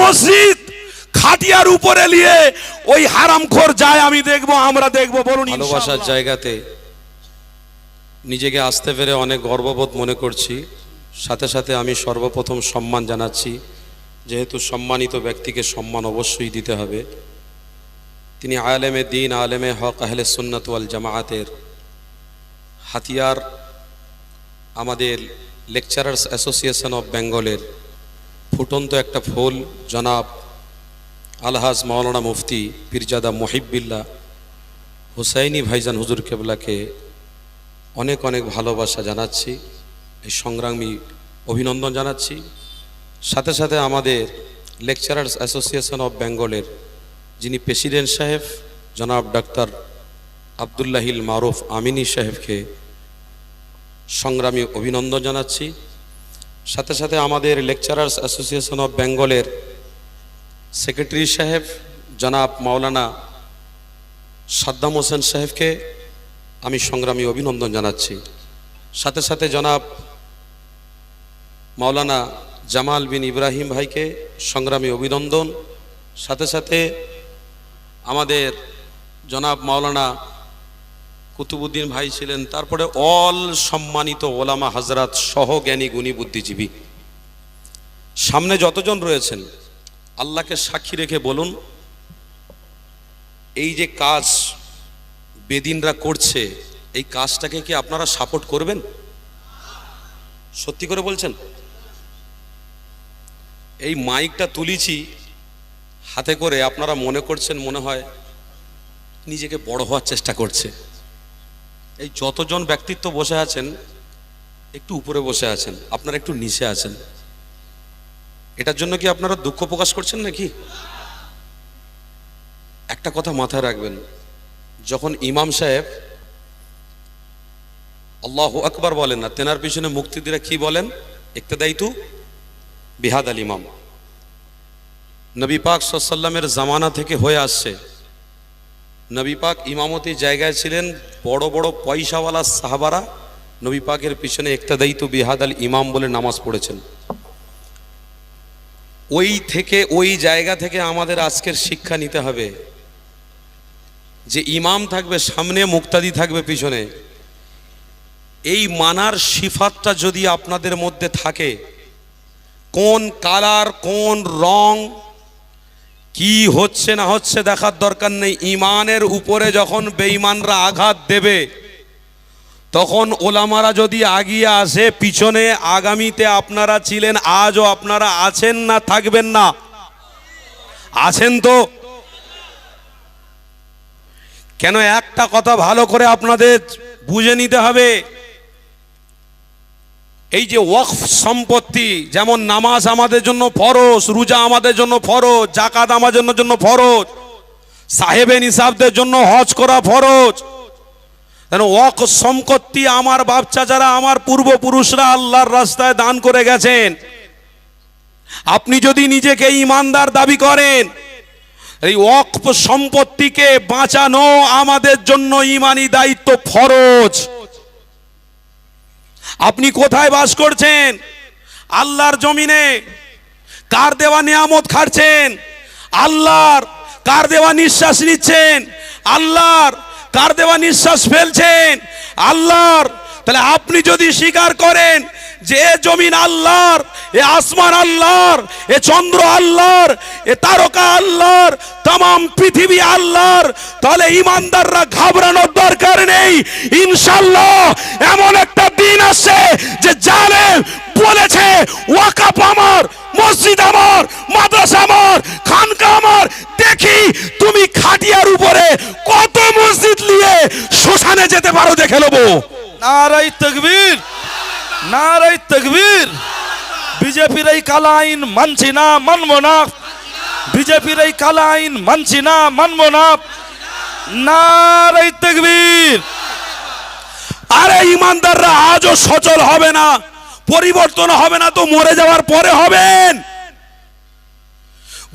মসজিদ খাটিয়ার উপরে নিয়ে ওই হারামখোর যায়, আমি দেখব, আমরা দেখব, বলুন ভালোবাসার জায়গাতে নিজেকে আসতে পেরে অনেক গর্ববোধ মনে করছি। সাথে সাথে আমি সর্বপ্রথম সম্মান জানাচ্ছি, যেহেতু সম্মানিত ব্যক্তিকে সম্মান অবশ্যই দিতে হবে। তিনি আলেমে দিন, আলেমে হক, আহলে সুন্নাত ওয়াল জামায়াতের হাতিয়ার, আমাদের লেকচারার্স অ্যাসোসিয়েশন অব বেঙ্গলের ফুটন্ত একটা ফুল, জনাব আলহাজ মাওলানা মুফতি পীরজাদা মহিববিল্লা হুসাইনি ভাইজান হুজুর কেবলাকে অনেক অনেক ভালোবাসা জানাচ্ছি, এই সংগ্রামী অভিনন্দন জানাচ্ছি। সাথে সাথে আমাদের লেকচারার্স অ্যাসোসিয়েশন অফ বেঙ্গলের যিনি প্রেসিডেন্ট সাহেব, জনাব ডাক্তার আবদুল্লাহিল মারুফ আমিনী সাহেবকে সংগ্রামী অভিনন্দন জানাচ্ছি। সাথে সাথে আমাদের লেকচারার্স অ্যাসোসিয়েশন অফ বেঙ্গলের সেক্রেটারি সাহেব, জনাব মাওলানা সাদ্দাম হোসেন সাহেবকে আমি সংগ্রামী অভিনন্দন জানাচ্ছি। সাথে সাথে জনাব মাওলানা জামাল বিন ইব্রাহিম ভাইকে সংগ্রামী অভিনন্দন। সাথে সাথে আমাদের জনাব মাওলানা কুতুবুদ্দিন ভাই ছিলেন, তারপরে অল সম্মানিত ওলামা হাজরাত সহ জ্ঞানী গুণী বুদ্ধিজীবী। সামনে যতজন রয়েছেন, আল্লাহকে সাক্ষী রেখে বলুন, এই যে কাজ বেদিনরা করছে, এই কাজটাকে কি আপনারা সাপোর্ট করবেন? সত্যি করে বলছেন? এই মাইকটা তুলিছি, হাতে করে আপনারা মনে করছেন মনে হয় নিজেকে বড় হওয়ার চেষ্টা করছে। এই যতজন ব্যক্তিত্ব বসে আছেন, একটু উপরে বসে আছেন, আপনারা একটু নিচে আছেন, এটার জন্য কি আপনারা দুঃখ প্রকাশ করছেন নাকি? একটা কথা মাথায় রাখবেন, যখন ইমাম সাহেব আল্লাহ আকবার বলেন না তেনার পিছনে মুক্তিদিরা কি বলেন? ইক্তেদাইতু বিহাদ আল ইমাম। নবী পাক সাল্লামের জামানা থেকে হয়ে আসছে নবী পাক জায়গায় ছিলেন, বড় বড় পয়সাওয়ালা সাহাবারা নবী পাকের পিছনে ইক্তেদাইতু বিহাদ আল ইমাম বলে নামাজ পড়েছেন। ওই থেকে, ওই জায়গা থেকে আমাদের আজকের শিক্ষা নিতে হবে যে ইমাম থাকবে, সামনে মুক্তাদি থাকবে পিছনে। এই মানার সিফাতটা যদি আপনাদের মধ্যে থাকে, কোন কালার, কোন রং কি হচ্ছে না হচ্ছে দেখার দরকার নেই। ইমানের উপরে যখন বেঈমানরা আঘাত দেবে, তখন ওলামারা যদি আগিয়ে আসে, পিছনে আগামীতে আপনারা ছিলেন, আজও আপনারা আছেন না, থাকবেন না? আছেন তো? কেন একটা কথা ভালো করে আপনাদের বুঝে নিতে হবে। এই যে ওয়াকফ সম্পত্তি, যেমন নামাজ আমাদের জন্য ফরজ, রোজা আমাদের জন্য ফরজ জাকাত আমাদের জন্য ফরজ সাহেবে নিসাবদের জন্য হজ করা ফরজ। ওয়াক সম্পত্তি আমার বাচ্চা যারা, আমার পূর্বপুরুষরা আল্লাহর রাস্তায় দান করে গেছেন। আপনি যদি নিজেকে ইমানদার দাবি করেন, এই ওয়াকফ সম্পত্তিকে বাঁচানো আমাদের জন্য ইমানি দায়িত্ব ফরজ। আপনি কোথায় বাস করছেন? আল্লাহর জমিনে। কার দেওয়া নিয়ামত খাচ্ছেন আল্লাহর। কার দেওয়া নিঃশ্বাস নিচ্ছেন? আল্লাহর। কার দেওয়া নিঃশ্বাস ফেলছেন? আল্লাহর। তাহলে আপনি যদি স্বীকার করেন যে জমিন আল্লাহর, এ আসমান আল্লাহর, এ চন্দ্র আল্লাহর, এ তারকা আল্লাহর তাম পৃথিবী আল্লাহর, তাহলে ইমানদাররা ঘাবড়ানোর দরকার নেই। ইনশাল্লাহ এমন একটা দিন আসছে যে জালেম বলেছে ওয়াকাপ আমার মসজিদ আমার মাদ্রাসা আমার খানকা আমার দেখি তুমি খাটিয়ার উপরে কত মসজিদ নিয়ে শ্মশানে যেতে পারো দেখে নেব নারাই তকবীর নারাই তকবীর। বিজেপির এই কালা আইন মানছি না, মানবো না। বিজেপির এই কালা আইন মানছি না, মানবো না। নারাই তকবীর। আরে ইমানদাররা, আজও সচল হবে না, পরিবর্তন হবে না তো মরে যাওয়ার পরে হবেন।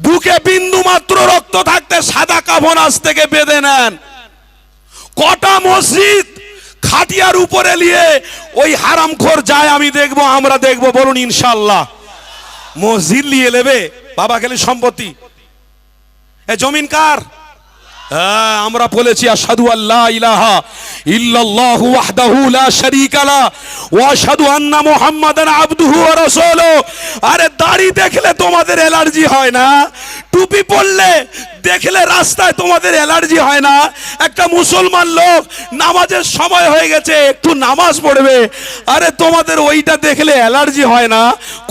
বুকে বিন্দু মাত্র রক্ত থাকতে সাদা কাফন আজ থেকে বেঁধে নেন। কটা মসজিদ খাটিয়ার উপরে নিয়ে ওই হারামখোর যায় আমি দেখব আমরা দেখব বলুন ইনশাল্লাহ মসজিদ নিয়ে নেবে বাবা গেলে সম্পত্তি। এ জমিন কার? হ্যাঁ, আমরা বলেছি আশহাদু আল্লাহ ইলাহা ইল্লাল্লাহু ওয়াহদাহু লা শারীকা লা ওয়া আশহাদু আন্না মুহাম্মাদান আবদুহু ওয়া রাসূলুহু। আরে দাড়ি দেখলে তোমাদের অ্যালার্জি হয় না? টুপি পরলে দেখলে রাস্তায় তোমাদের অ্যালার্জি হয় না? একটা মুসলমান লোক নামাজের সময় হয়ে গেছে, একটু নামাজ পড়বে। আরে তোমাদের ওইটা দেখলে অ্যালার্জি হয় না?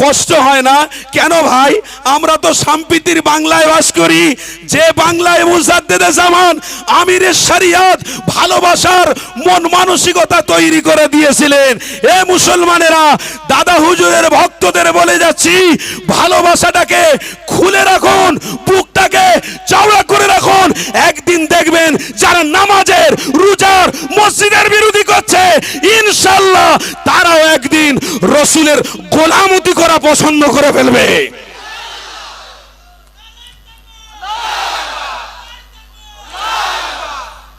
কষ্ট হয় না? কেন ভাই? আমরা তো সাম্প্রীতির বাংলায় বাস করি। যে বাংলায় মুজাদ্দেদে জামান আমিরের শরিয়ত ভালোবাসার মন মানসিকতা তৈরি করে দিয়েছিলেন। এ মুসলমানেরা, দাদা হুজুরের ভক্তদের বলে যাচ্ছি, ভালোবাসাটাকে খুলে রাখুন, বুকটাকে চওড়া করে রাখুন। একদিন দেখবেন যারা নামাজের, রোজার, মসজিদের বিরোধী করছে, ইনশাল্লাহ তারাও একদিন রসুলের গোলামতি করা পছন্দ করে ফেলবে।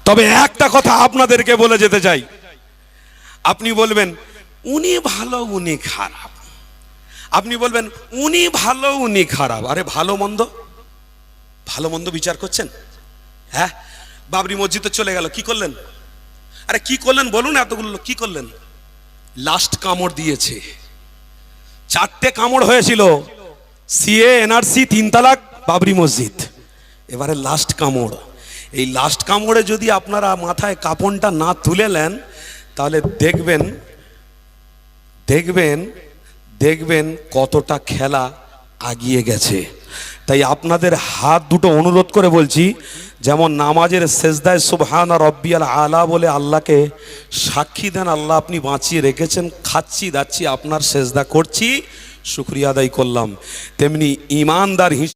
তবে একটা কথা আপনাদেরকে বলে যেতে চাই। আপনি বলবেন, উনি ভালো, উনি খারাপ। আপনি বলবেন, উনি ভালো, উনি খারাপ। আরে ভালো, মন্দ? ভালো মন্দ বিচার করছেন? হ্যাঁ? বাবরি মসজিদে চলে গেল, কি করলেন? আরে কি করলেন বলুন এতগুলো, কি করলেন? লাস্ট কামড় দিয়েছে। চারটে কামড় হয়েছিল। সিএ, এনআরসি, তিন তালাক, বাবরি মসজিদ। এবারে লাস্ট কামড়। এই লাস্ট কামড়ে যদি আপনারা মাথায় কাপনটা না তুলে নেন, তাহলে দেখবেন দেখবেন দেখবেন কতটা খেলা আগিয়ে গেছে। তাই আপনাদের হাত দুটো অনুরোধ করে বলছি, যেমন নামাজের সেজদায় সুবহান আর রব্বিয়াল আলা বলে আল্লাহকে সাক্ষী দেন, আল্লাহ আপনি বাঁচিয়ে রেখেছেন, খাচ্ছি, দাচ্ছি, আপনার সেজদা করছি, শুক্রিয়া আদায় করলাম। তেমনি ইমানদার হিস